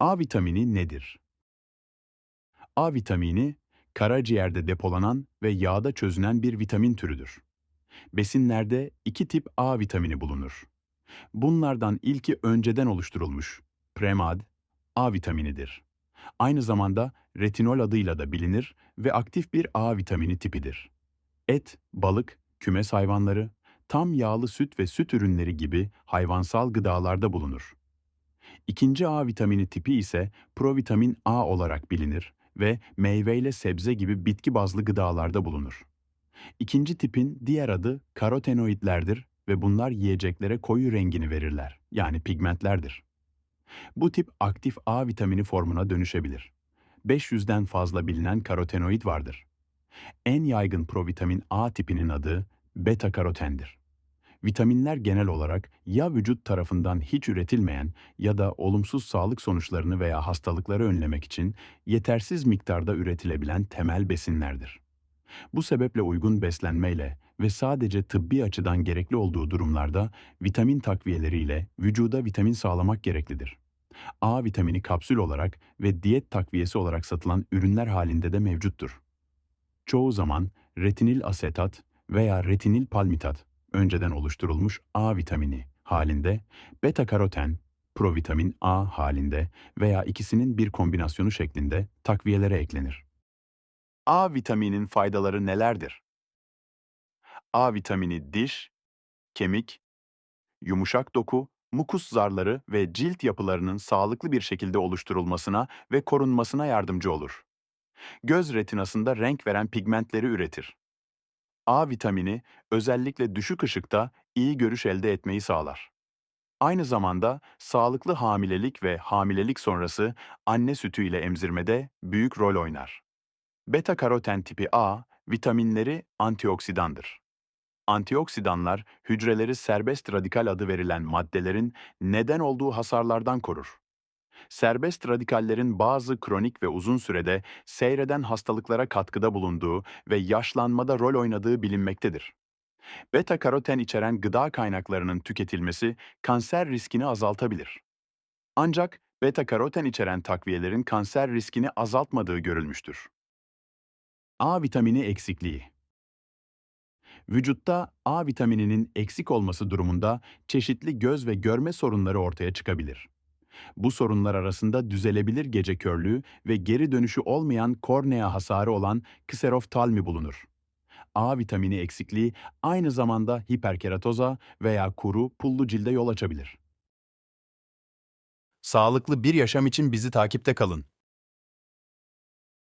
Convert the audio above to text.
A vitamini nedir? A vitamini, karaciğerde depolanan ve yağda çözünen bir vitamin türüdür. Besinlerde iki tip A vitamini bulunur. Bunlardan ilki önceden oluşturulmuş, Premad, A vitaminidir. Aynı zamanda retinol adıyla da bilinir ve aktif bir A vitamini tipidir. Et, balık, kümes hayvanları, tam yağlı süt ve süt ürünleri gibi hayvansal gıdalarda bulunur. İkinci A vitamini tipi ise provitamin A olarak bilinir ve meyve ile sebze gibi bitki bazlı gıdalarda bulunur. İkinci tipin diğer adı karotenoidlerdir ve bunlar yiyeceklere koyu rengini verirler, yani pigmentlerdir. Bu tip aktif A vitamini formuna dönüşebilir. 500'den fazla bilinen karotenoid vardır. En yaygın provitamin A tipinin adı beta karotendir. Vitaminler genel olarak ya vücut tarafından hiç üretilmeyen ya da olumsuz sağlık sonuçlarını veya hastalıkları önlemek için yetersiz miktarda üretilebilen temel besinlerdir. Bu sebeple uygun beslenmeyle ve sadece tıbbi açıdan gerekli olduğu durumlarda vitamin takviyeleriyle vücuda vitamin sağlamak gereklidir. A vitamini kapsül olarak ve diyet takviyesi olarak satılan ürünler halinde de mevcuttur. Çoğu zaman retinil asetat veya retinil palmitat önceden oluşturulmuş A vitamini halinde, beta karoten, provitamin A halinde veya ikisinin bir kombinasyonu şeklinde takviyelere eklenir. A vitaminin faydaları nelerdir? A vitamini diş, kemik, yumuşak doku, mukus zarları ve cilt yapılarının sağlıklı bir şekilde oluşturulmasına ve korunmasına yardımcı olur. Göz retinasında renk veren pigmentleri üretir. A vitamini özellikle düşük ışıkta iyi görüş elde etmeyi sağlar. Aynı zamanda sağlıklı hamilelik ve hamilelik sonrası anne sütü ile emzirmede büyük rol oynar. Beta karoten tipi A vitaminleri antioksidandır. Antioksidanlar hücreleri serbest radikal adı verilen maddelerin neden olduğu hasarlardan korur. Serbest radikallerin bazı kronik ve uzun sürede seyreden hastalıklara katkıda bulunduğu ve yaşlanmada rol oynadığı bilinmektedir. Beta karoten içeren gıda kaynaklarının tüketilmesi kanser riskini azaltabilir. Ancak beta karoten içeren takviyelerin kanser riskini azaltmadığı görülmüştür. A vitamini eksikliği Vücutta A vitamininin eksik olması durumunda çeşitli göz ve görme sorunları ortaya çıkabilir. Bu sorunlar arasında düzelebilir gece körlüğü ve geri dönüşü olmayan kornea hasarı olan kseroftalmi bulunur. A vitamini eksikliği aynı zamanda hiperkeratoza veya kuru, pullu cilde yol açabilir. Sağlıklı bir yaşam için bizi takipte kalın.